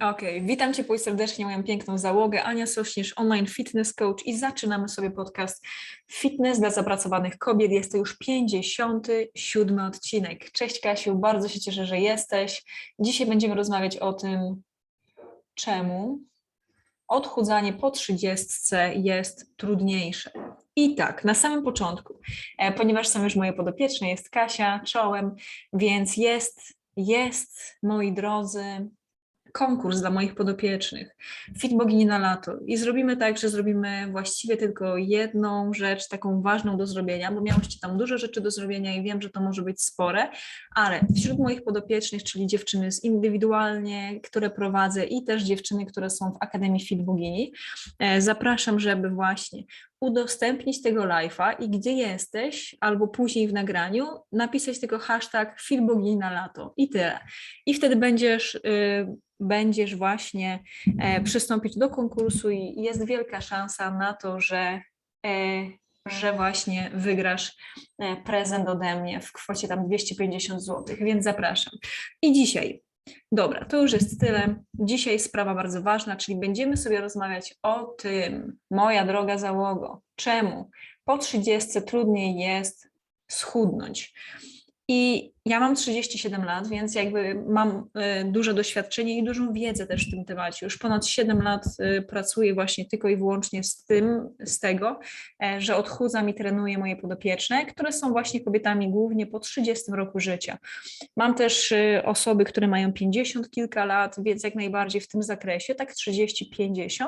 Okej, witam Cię pój serdecznie, moją piękną załogę. Ania Sośnierz, online fitness coach i zaczynamy sobie podcast Fitness dla zapracowanych kobiet. Jest to już 57 odcinek. Cześć Kasiu, bardzo się cieszę, że jesteś. Dzisiaj będziemy rozmawiać o tym, czemu odchudzanie po 30 jest trudniejsze. I tak, na samym początku, e, ponieważ są już moje podopieczne, jest Kasia czołem, więc jest, jest, moi drodzy, konkurs dla moich podopiecznych, Fit Bogini na lato. I zrobimy tak, że zrobimy właściwie tylko jedną rzecz, taką ważną do zrobienia, bo miałyście tam dużo rzeczy do zrobienia i wiem, że to może być spore, ale wśród moich podopiecznych, czyli dziewczyny z indywidualnie, które prowadzę i też dziewczyny, które są w Akademii Fit Bogini, e, zapraszam, żeby właśnie udostępnić tego live'a i gdzie jesteś, albo później w nagraniu, napisać tylko hashtag Bogini na lato i tyle. I wtedy będziesz y, będziesz właśnie e, przystąpić do konkursu i jest wielka szansa na to, że, e, że właśnie wygrasz e, prezent ode mnie w kwocie tam 250 zł, więc zapraszam. I dzisiaj, dobra, to już jest tyle. Dzisiaj sprawa bardzo ważna, czyli będziemy sobie rozmawiać o tym, moja droga załogo, czemu po 30 trudniej jest schudnąć. I ja mam 37 lat, więc jakby mam y, duże doświadczenie i dużą wiedzę też w tym temacie. Już ponad 7 lat y, pracuję właśnie tylko i wyłącznie z tym, z tego, e, że odchudzam i trenuję moje podopieczne, które są właśnie kobietami głównie po 30 roku życia. Mam też y, osoby, które mają 50 kilka lat, więc jak najbardziej w tym zakresie, tak 30-50.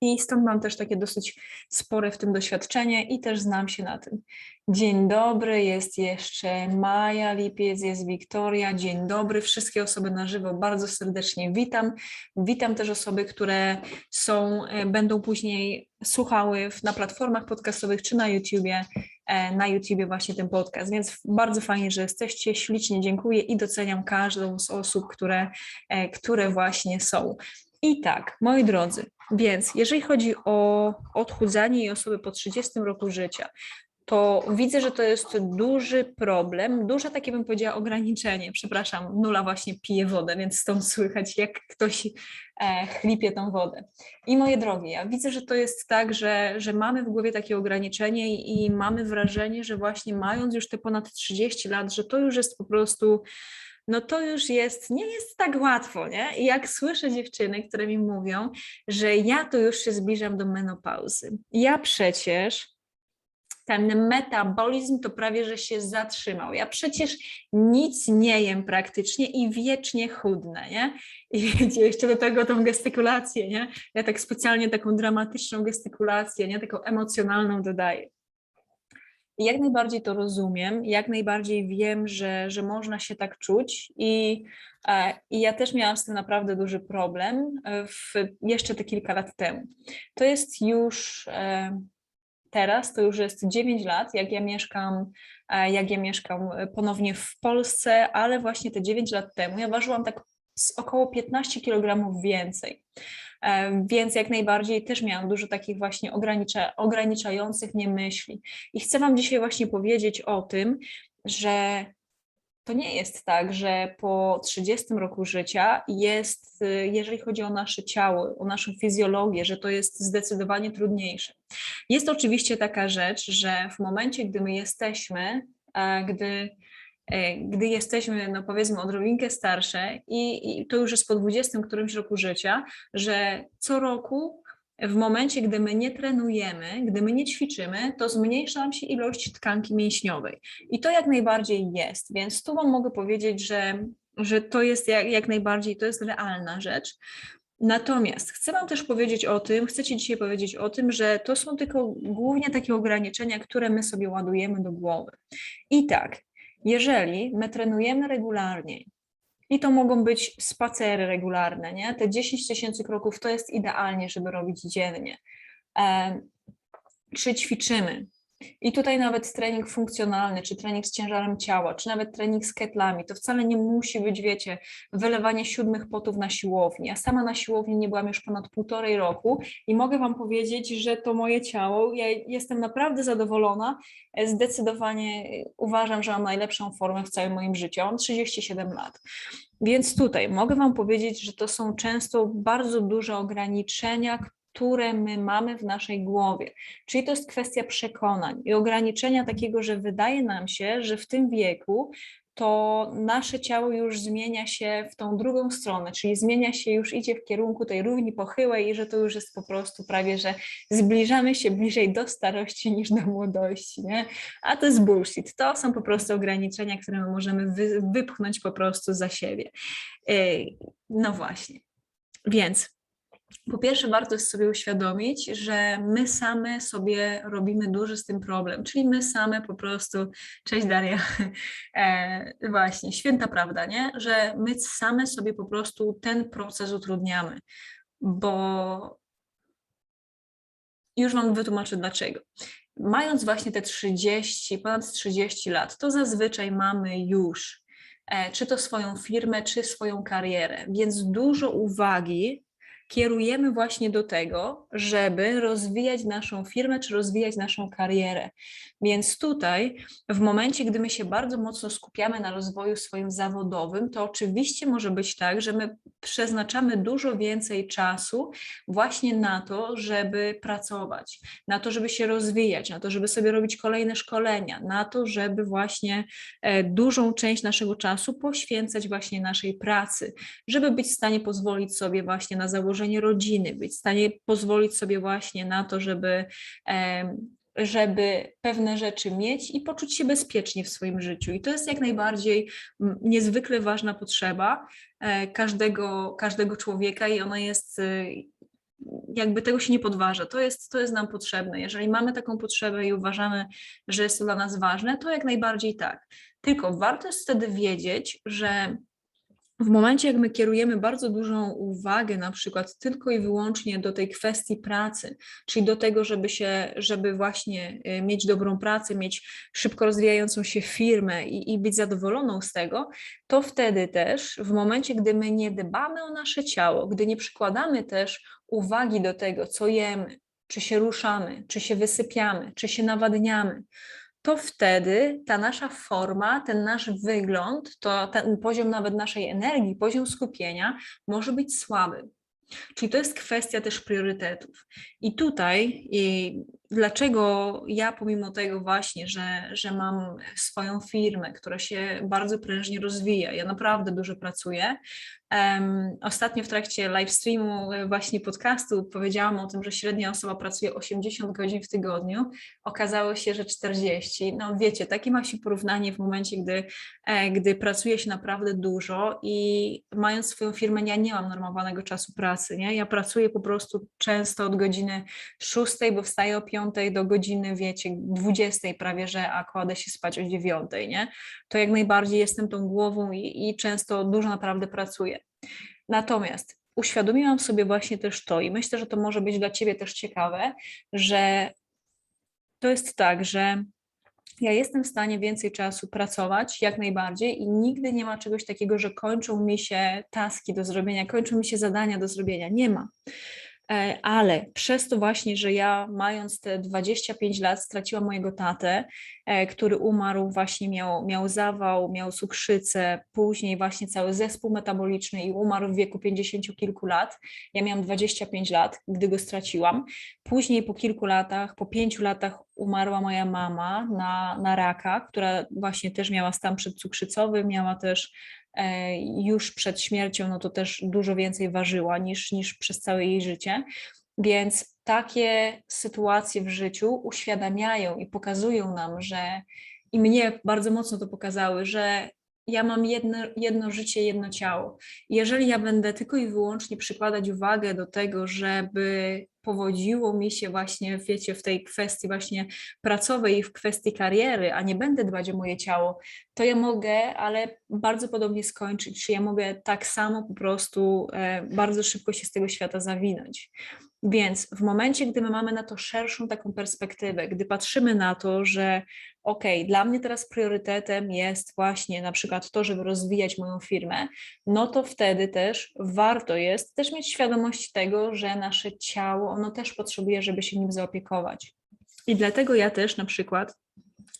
I stąd mam też takie dosyć spore w tym doświadczenie i też znam się na tym. Dzień dobry, jest jeszcze Maja Lipiec, jest Wiktoria. Dzień dobry, wszystkie osoby na żywo bardzo serdecznie witam. Witam też osoby, które są, e, będą później słuchały na platformach podcastowych czy na YouTubie, e, na YouTubie właśnie ten podcast, więc bardzo fajnie, że jesteście, ślicznie dziękuję i doceniam każdą z osób, które, e, które właśnie są. I tak, moi drodzy, więc jeżeli chodzi o odchudzanie i osoby po 30 roku życia, to widzę, że to jest duży problem, duże takie bym powiedziała ograniczenie. Przepraszam, nula właśnie pije wodę, więc stąd słychać, jak ktoś e, chlipie tą wodę. I moje drogie, ja widzę, że to jest tak, że, że mamy w głowie takie ograniczenie i, i mamy wrażenie, że właśnie mając już te ponad 30 lat, że to już jest po prostu no to już jest, nie jest tak łatwo, nie? I jak słyszę dziewczyny, które mi mówią, że ja to już się zbliżam do menopauzy. Ja przecież ten metabolizm to prawie, że się zatrzymał. Ja przecież nic nie jem praktycznie i wiecznie chudnę, nie? I wiecie, jeszcze do tego tą gestykulację, nie? Ja tak specjalnie taką dramatyczną gestykulację, nie? Taką emocjonalną dodaję. Jak najbardziej to rozumiem, jak najbardziej wiem, że, że można się tak czuć i, e, i ja też miałam z tym naprawdę duży problem e, w, jeszcze te kilka lat temu. To jest już e, teraz, to już jest 9 lat, jak ja mieszkam, jak ja mieszkam ponownie w Polsce, ale właśnie te 9 lat temu ja ważyłam tak około 15 kg więcej. Więc jak najbardziej też miałam dużo takich właśnie ogranicza, ograniczających mnie myśli. I chcę Wam dzisiaj właśnie powiedzieć o tym, że to nie jest tak, że po 30 roku życia jest, jeżeli chodzi o nasze ciało, o naszą fizjologię, że to jest zdecydowanie trudniejsze. Jest oczywiście taka rzecz, że w momencie, gdy my jesteśmy, gdy E, gdy jesteśmy, no powiedzmy, odrobinkę starsze i, i to już jest po 20 którymś roku życia, że co roku w momencie, gdy my nie trenujemy, gdy my nie ćwiczymy, to zmniejsza nam się ilość tkanki mięśniowej. I to jak najbardziej jest, więc tu Wam mogę powiedzieć, że, że to jest jak, jak najbardziej, to jest realna rzecz. Natomiast chcę Wam też powiedzieć o tym, chcę Ci dzisiaj powiedzieć o tym, że to są tylko głównie takie ograniczenia, które my sobie ładujemy do głowy. I tak, jeżeli my trenujemy regularnie, i to mogą być spacery regularne, nie? Te 10 tysięcy kroków to jest idealnie, żeby robić dziennie. Czy ćwiczymy? I tutaj nawet trening funkcjonalny, czy trening z ciężarem ciała, czy nawet trening z ketlami, to wcale nie musi być, wiecie, wylewanie siódmych potów na siłowni. Ja sama na siłowni nie byłam już ponad półtorej roku i mogę Wam powiedzieć, że to moje ciało, ja jestem naprawdę zadowolona. Zdecydowanie uważam, że mam najlepszą formę w całym moim życiu. Mam 37 lat. Więc tutaj mogę Wam powiedzieć, że to są często bardzo duże ograniczenia, które my mamy w naszej głowie. Czyli to jest kwestia przekonań i ograniczenia takiego, że wydaje nam się, że w tym wieku to nasze ciało już zmienia się w tą drugą stronę, czyli zmienia się, już idzie w kierunku tej równi pochyłej i że to już jest po prostu prawie, że zbliżamy się bliżej do starości niż do młodości, nie? A to jest bullshit. To są po prostu ograniczenia, które my możemy wy, wypchnąć po prostu za siebie. No właśnie. Więc po pierwsze, warto jest sobie uświadomić, że my same sobie robimy duży z tym problem, czyli my same po prostu, cześć Daria, e, właśnie, święta prawda, nie? Że my same sobie po prostu ten proces utrudniamy, bo już Wam wytłumaczę dlaczego. Mając właśnie te 30, ponad 30 lat, to zazwyczaj mamy już e, czy to swoją firmę, czy swoją karierę, więc dużo uwagi kierujemy właśnie do tego, żeby rozwijać naszą firmę czy rozwijać naszą karierę. Więc tutaj, w momencie, gdy my się bardzo mocno skupiamy na rozwoju swoim zawodowym, to oczywiście może być tak, że my przeznaczamy dużo więcej czasu właśnie na to, żeby pracować, na to, żeby się rozwijać, na to, żeby sobie robić kolejne szkolenia, na to, żeby właśnie e, dużą część naszego czasu poświęcać właśnie naszej pracy, żeby być w stanie pozwolić sobie właśnie na założenie założenie rodziny, być w stanie pozwolić sobie właśnie na to, żeby, żeby pewne rzeczy mieć i poczuć się bezpiecznie w swoim życiu. I to jest jak najbardziej niezwykle ważna potrzeba e, każdego, każdego człowieka i ona jest e, jakby tego się nie podważa. To jest, to jest nam potrzebne. Jeżeli mamy taką potrzebę i uważamy, że jest to dla nas ważne, to jak najbardziej tak. Tylko warto jest wtedy wiedzieć, że w momencie, jak my kierujemy bardzo dużą uwagę, na przykład tylko i wyłącznie do tej kwestii pracy, czyli do tego, żeby się, żeby właśnie y, mieć dobrą pracę, mieć szybko rozwijającą się firmę i, i być zadowoloną z tego, to wtedy też, w momencie, gdy my nie dbamy o nasze ciało, gdy nie przykładamy też uwagi do tego, co jemy, czy się ruszamy, czy się wysypiamy, czy się nawadniamy, to wtedy ta nasza forma, ten nasz wygląd, to ten poziom nawet naszej energii, poziom skupienia może być słaby. Czyli to jest kwestia też priorytetów. I tutaj, i dlaczego ja pomimo tego właśnie, że, że mam swoją firmę, która się bardzo prężnie rozwija, ja naprawdę dużo pracuję, ostatnio w trakcie live streamu e, właśnie podcastu powiedziałam o tym, że średnia osoba pracuje 80 godzin w tygodniu. Okazało się, że 40. No wiecie, takie ma się porównanie w momencie, gdy, e, gdy pracuje się naprawdę dużo i mając swoją firmę, ja nie mam normowanego czasu pracy. Nie? Ja pracuję po prostu często od godziny 6, bo wstaję o 5 do godziny, wiecie, 20 prawie, że, a kładę się spać o 9. Nie? To jak najbardziej jestem tą głową i, i często dużo naprawdę pracuję. Natomiast uświadomiłam sobie właśnie też to i myślę, że to może być dla Ciebie też ciekawe, że to jest tak, że ja jestem w stanie więcej czasu pracować, jak najbardziej, i nigdy nie ma czegoś takiego, że kończą mi się taski do zrobienia, kończą mi się zadania do zrobienia. Nie ma. E, ale przez to właśnie, że ja mając te 25 lat straciłam mojego tatę, e, który umarł, właśnie miał, miał zawał, miał cukrzycę, później właśnie cały zespół metaboliczny i umarł w wieku 50 kilku lat. Ja miałam 25 lat, gdy go straciłam. Później po kilku latach, po pięciu latach umarła moja mama na, na raka, która właśnie też miała stan przedcukrzycowy, miała też już przed śmiercią, no to też dużo więcej ważyła niż, niż przez całe jej życie. Więc takie sytuacje w życiu uświadamiają i pokazują nam, że i mnie bardzo mocno to pokazały, że ja mam jedno, jedno życie, jedno ciało. Jeżeli ja będę tylko i wyłącznie przykładać uwagę do tego, żeby powodziło mi się właśnie, wiecie, w tej kwestii właśnie pracowej i w kwestii kariery, a nie będę dbać o moje ciało, to ja mogę, ale bardzo podobnie skończyć, czy ja mogę tak samo po prostu e, bardzo szybko się z tego świata zawinąć. Więc w momencie, gdy my mamy na to szerszą taką perspektywę, gdy patrzymy na to, że ok, dla mnie teraz priorytetem jest właśnie na przykład to, żeby rozwijać moją firmę, no to wtedy też warto jest też mieć świadomość tego, że nasze ciało, ono też potrzebuje, żeby się nim zaopiekować. I dlatego ja też na przykład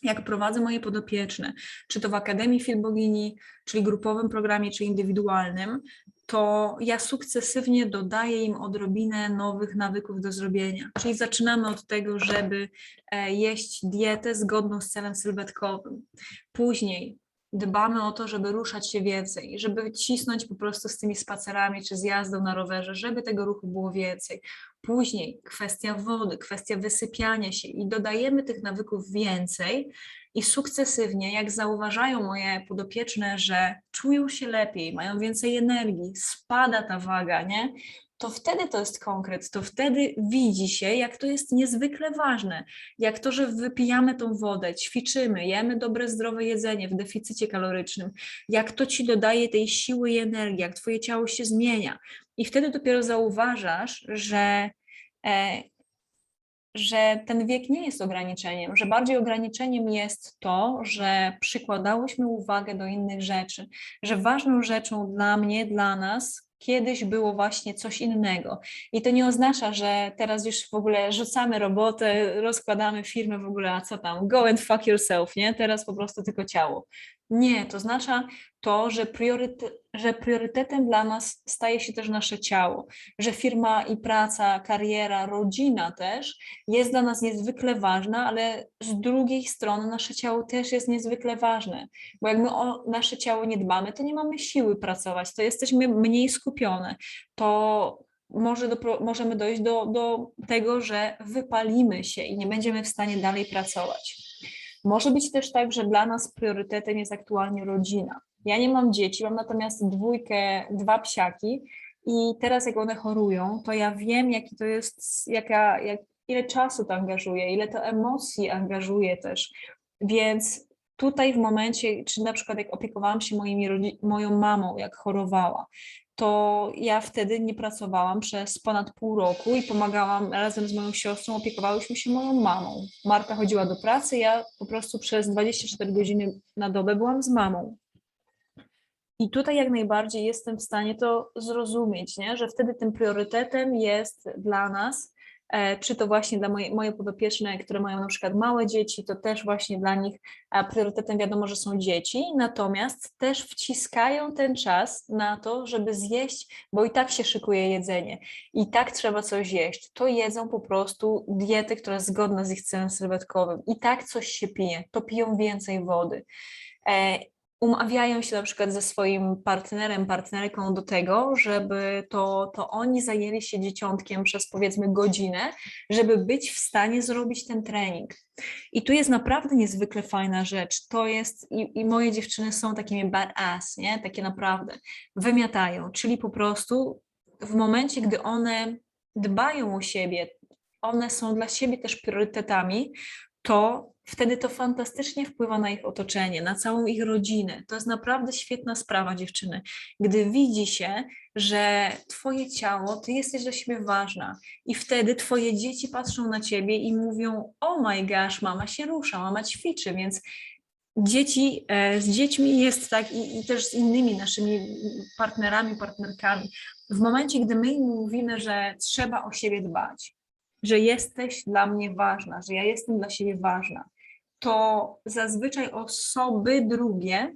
jak prowadzę moje podopieczne, czy to w Akademii Filbogini, czyli grupowym programie, czy indywidualnym, to ja sukcesywnie dodaję im odrobinę nowych nawyków do zrobienia. Czyli zaczynamy od tego, żeby e, jeść dietę zgodną z celem sylwetkowym. Później dbamy o to, żeby ruszać się więcej, żeby cisnąć po prostu z tymi spacerami czy z jazdą na rowerze, żeby tego ruchu było więcej. Później kwestia wody, kwestia wysypiania się i dodajemy tych nawyków więcej i sukcesywnie, jak zauważają moje podopieczne, że czują się lepiej, mają więcej energii, spada ta waga, nie? To wtedy to jest konkret, to wtedy widzi się, jak to jest niezwykle ważne, jak to, że wypijamy tą wodę, ćwiczymy, jemy dobre, zdrowe jedzenie w deficycie kalorycznym, jak to ci dodaje tej siły i energii, jak twoje ciało się zmienia. I wtedy dopiero zauważasz, że e, że ten wiek nie jest ograniczeniem, że bardziej ograniczeniem jest to, że przykładałyśmy uwagę do innych rzeczy, że ważną rzeczą dla mnie, dla nas kiedyś było właśnie coś innego. I to nie oznacza, że teraz już w ogóle rzucamy robotę, rozkładamy firmę w ogóle, a co tam, go and fuck yourself, nie? Teraz po prostu tylko ciało. Nie, to oznacza to, że, że priorytetem dla nas staje się też nasze ciało, że firma i praca, kariera, rodzina też jest dla nas niezwykle ważna, ale z drugiej strony nasze ciało też jest niezwykle ważne, bo jak my o nasze ciało nie dbamy, to nie mamy siły pracować, to jesteśmy mniej skupione, to może do, możemy dojść do, do tego, że wypalimy się i nie będziemy w stanie dalej pracować. Może być też tak, że dla nas priorytetem jest aktualnie rodzina. Ja nie mam dzieci, mam natomiast dwójkę, dwa psiaki i teraz jak one chorują, to ja wiem, jaki to jest, jaka, jak, ile czasu to angażuje, ile to emocji angażuje też. Więc tutaj w momencie, czy na przykład jak opiekowałam się moimi, moją mamą, jak chorowała, to ja wtedy nie pracowałam przez ponad pół roku i pomagałam razem z moją siostrą, opiekowałyśmy się moją mamą. Marta chodziła do pracy, ja po prostu przez 24 godziny na dobę byłam z mamą. I tutaj jak najbardziej jestem w stanie to zrozumieć, nie? że wtedy tym priorytetem jest dla nas czy to właśnie dla moje, moje podopieczne, które mają na przykład małe dzieci, to też właśnie dla nich priorytetem wiadomo, że są dzieci, natomiast też wciskają ten czas na to, żeby zjeść, bo i tak się szykuje jedzenie, i tak trzeba coś jeść. To jedzą po prostu diety, która jest zgodna z ich celem sylwetkowym, i tak coś się pije, to piją więcej wody. Umawiają się na przykład ze swoim partnerem, partnerką do tego, żeby to, to oni zajęli się dzieciątkiem przez powiedzmy godzinę, żeby być w stanie zrobić ten trening. I tu jest naprawdę niezwykle fajna rzecz. To jest, i, i moje dziewczyny są takimi badass, nie? Takie naprawdę wymiatają, czyli po prostu w momencie, gdy one dbają o siebie, one są dla siebie też priorytetami, to wtedy to fantastycznie wpływa na ich otoczenie, na całą ich rodzinę. To jest naprawdę świetna sprawa, dziewczyny. Gdy widzi się, że Twoje ciało, Ty jesteś dla siebie ważna, i wtedy Twoje dzieci patrzą na Ciebie i mówią: Oh my gosh, mama się rusza, mama ćwiczy, więc dzieci, e, z dziećmi jest tak i, i, też z innymi naszymi partnerami, partnerkami. W momencie, gdy my im mówimy, że trzeba o siebie dbać, że jesteś dla mnie ważna, że ja jestem dla siebie ważna, to zazwyczaj osoby drugie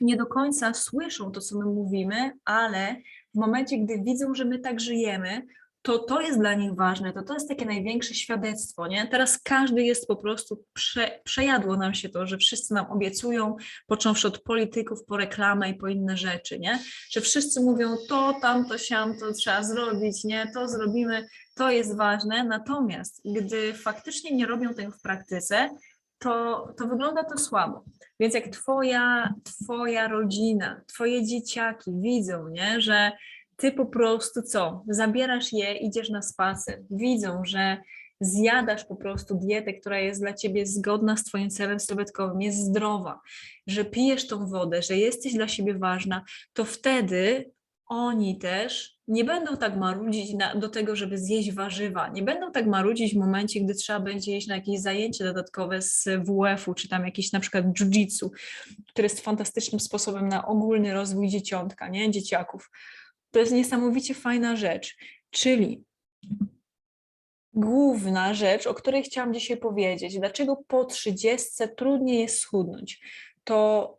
nie do końca słyszą to, co my mówimy, ale w momencie, gdy widzą, że my tak żyjemy, to to jest dla nich ważne, to to jest takie największe świadectwo, nie? Teraz każdy jest po prostu, prze, przejadło nam się to, że wszyscy nam obiecują, począwszy od polityków, po reklamę i po inne rzeczy, nie? Że wszyscy mówią to, tamto, siam, to trzeba zrobić, nie? To zrobimy, to jest ważne, natomiast gdy faktycznie nie robią tego w praktyce, to, to wygląda to słabo. Więc jak twoja, twoja rodzina, twoje dzieciaki widzą, nie, że ty po prostu co, zabierasz je, idziesz na spacer, widzą, że zjadasz po prostu dietę, która jest dla ciebie zgodna z twoim celem sylwetkowym, jest zdrowa, że pijesz tą wodę, że jesteś dla siebie ważna, to wtedy oni też nie będą tak marudzić na, do tego, żeby zjeść warzywa. Nie będą tak marudzić w momencie, gdy trzeba będzie iść na jakieś zajęcie dodatkowe z WF-u, czy tam jakieś na przykład jiu-jitsu, które jest fantastycznym sposobem na ogólny rozwój dzieciątka, nie? Dzieciaków. To jest niesamowicie fajna rzecz. Czyli główna rzecz, o której chciałam dzisiaj powiedzieć, dlaczego po 30 trudniej jest schudnąć, to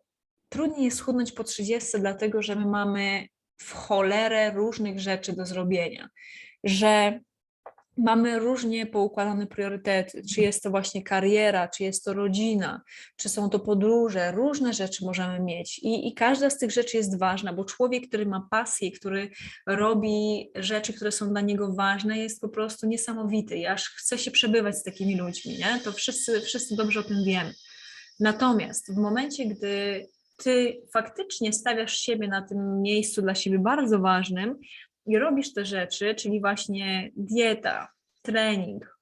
trudniej jest schudnąć po 30, dlatego że my mamy w cholerę różnych rzeczy do zrobienia, że mamy różnie poukładane priorytety, czy jest to właśnie kariera, czy jest to rodzina, czy są to podróże, różne rzeczy możemy mieć i, i każda z tych rzeczy jest ważna, bo człowiek, który ma pasję, który robi rzeczy, które są dla niego ważne, jest po prostu niesamowity i aż chce się przebywać z takimi ludźmi, nie? To wszyscy, wszyscy dobrze o tym wiemy. Natomiast w momencie, gdy ty faktycznie stawiasz siebie na tym miejscu dla siebie bardzo ważnym i robisz te rzeczy, czyli właśnie dieta, trening,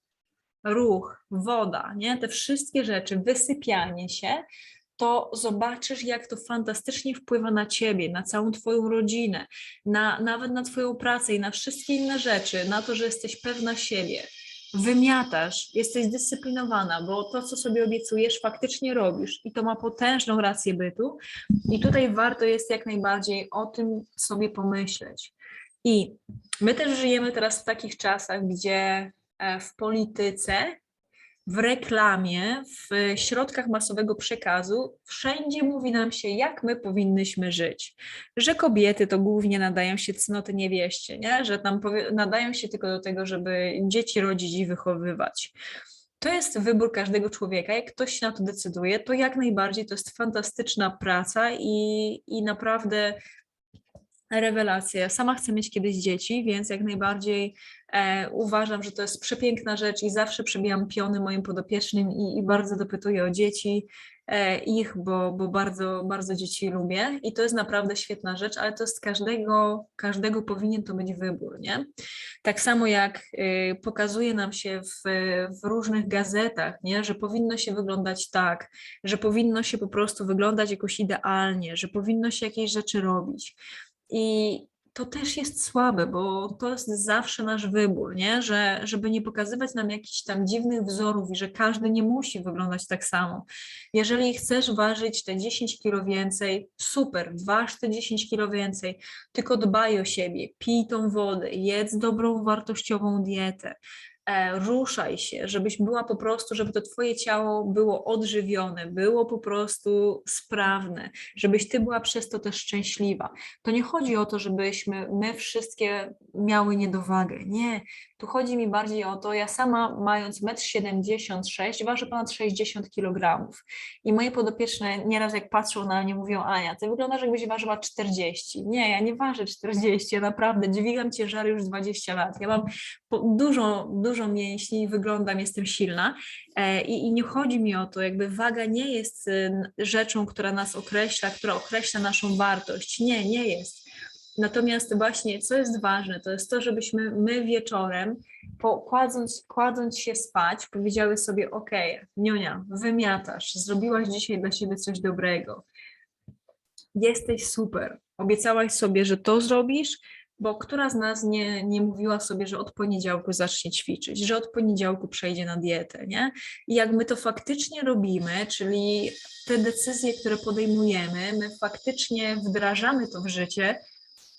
ruch, woda, nie? te wszystkie rzeczy, wysypianie się, to zobaczysz, jak to fantastycznie wpływa na ciebie, na całą twoją rodzinę, na, nawet na twoją pracę i na wszystkie inne rzeczy, na to, że jesteś pewna siebie wymiatasz, jesteś zdyscyplinowana, bo to, co sobie obiecujesz, faktycznie robisz i to ma potężną rację bytu. I tutaj warto jest jak najbardziej o tym sobie pomyśleć. I my też żyjemy teraz w takich czasach, gdzie e, w polityce w reklamie, w środkach masowego przekazu, wszędzie mówi nam się, jak my powinnyśmy żyć. Że kobiety to głównie nadają się cnoty niewieście, nie? że tam nadają się tylko do tego, żeby dzieci rodzić i wychowywać. To jest wybór każdego człowieka. Jak ktoś się na to decyduje, to jak najbardziej to jest fantastyczna praca i, i naprawdę rewelacja. Ja sama chcę mieć kiedyś dzieci, więc jak najbardziej e, uważam, że to jest przepiękna rzecz i zawsze przebijam piony moim podopiecznym i, i bardzo dopytuję o dzieci e, ich, bo, bo bardzo, bardzo dzieci lubię i to jest naprawdę świetna rzecz, ale to jest każdego, każdego powinien to być wybór, nie? Tak samo jak y, pokazuje nam się w, w różnych gazetach, nie? Że powinno się wyglądać tak, że powinno się po prostu wyglądać jakoś idealnie, że powinno się jakieś rzeczy robić i to też jest słabe, bo to jest zawsze nasz wybór, nie? Że, żeby nie pokazywać nam jakichś tam dziwnych wzorów i że każdy nie musi wyglądać tak samo. Jeżeli chcesz ważyć te 10 kilo więcej, super, waż te 10 kilo więcej, tylko dbaj o siebie, pij tą wodę, jedz dobrą, wartościową dietę, ruszaj się, żebyś była po prostu, żeby to twoje ciało było odżywione, było po prostu sprawne, żebyś ty była przez to też szczęśliwa. To nie chodzi o to, żebyśmy my wszystkie miały niedowagę. Nie, tu chodzi mi bardziej o to, ja sama mając 1,76 m ważę ponad 60 kg i moje podopieczne nieraz jak patrzą na mnie mówią Ania, ty wyglądasz jakbyś ważyła 40. Nie, ja nie ważę 40, ja naprawdę dźwigam ciężary już 20 lat. Ja mam dużo, dużo mięśni, wyglądam, jestem silna. E, i, i nie chodzi mi o to, jakby waga nie jest y, rzeczą, która nas określa, która określa naszą wartość. Nie, nie jest. Natomiast właśnie, co jest ważne, to jest to, żebyśmy my wieczorem, po, kładąc, kładąc się spać, powiedziały sobie, ok, Nionia, wymiatasz, zrobiłaś dzisiaj dla siebie coś dobrego, jesteś super, obiecałaś sobie, że to zrobisz, bo która z nas nie, nie mówiła sobie, że od poniedziałku zacznie ćwiczyć, że od poniedziałku przejdzie na dietę, nie? I jak my to faktycznie robimy, czyli te decyzje, które podejmujemy, my faktycznie wdrażamy to w życie,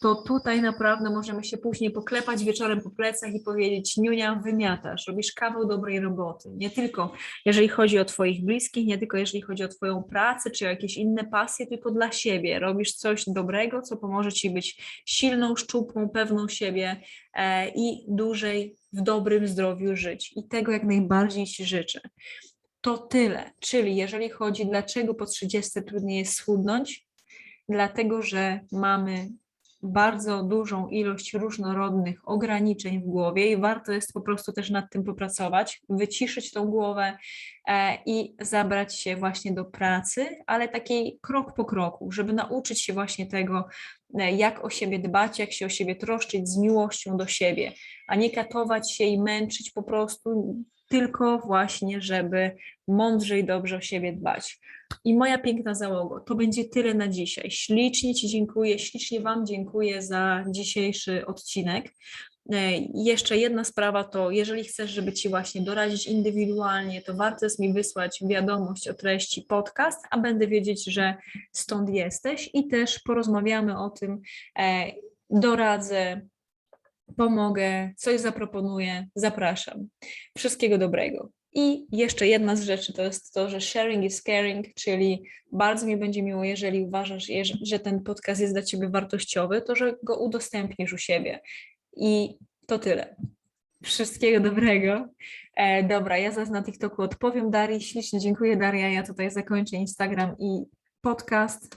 to tutaj naprawdę możemy się później poklepać wieczorem po plecach i powiedzieć, Niunia, wymiatasz, robisz kawał dobrej roboty. Nie tylko jeżeli chodzi o Twoich bliskich, nie tylko jeżeli chodzi o Twoją pracę czy jakieś inne pasje, tylko dla siebie. Robisz coś dobrego, co pomoże Ci być silną, szczupłą, pewną siebie e, i dłużej w dobrym zdrowiu żyć. I tego jak najbardziej Ci życzę. To tyle. Czyli jeżeli chodzi, dlaczego po 30 trudniej jest schudnąć, dlatego że mamy bardzo dużą ilość różnorodnych ograniczeń w głowie i warto jest po prostu też nad tym popracować, wyciszyć tą głowę e, i zabrać się właśnie do pracy, ale takiej krok po kroku, żeby nauczyć się właśnie tego, e, jak o siebie dbać, jak się o siebie troszczyć z miłością do siebie, a nie katować się i męczyć po prostu tylko właśnie, żeby mądrze i dobrze o siebie dbać. I moja piękna załogo, to będzie tyle na dzisiaj. Ślicznie Ci dziękuję, ślicznie Wam dziękuję za dzisiejszy odcinek. E, Jeszcze jedna sprawa to, jeżeli chcesz, żeby Ci właśnie doradzić indywidualnie, to warto jest mi wysłać wiadomość o treści podcast, a będę wiedzieć, że stąd jesteś i też porozmawiamy o tym, e, doradzę, pomogę, coś zaproponuję, zapraszam. Wszystkiego dobrego. I jeszcze jedna z rzeczy to jest to, że sharing is caring, czyli bardzo mi będzie miło, jeżeli uważasz, że ten podcast jest dla Ciebie wartościowy, to że go udostępnisz u siebie. I to tyle. Wszystkiego dobrego. E, dobra, ja zaraz na TikToku odpowiem Darii. Ślicznie dziękuję Daria. Ja tutaj zakończę Instagram i podcast.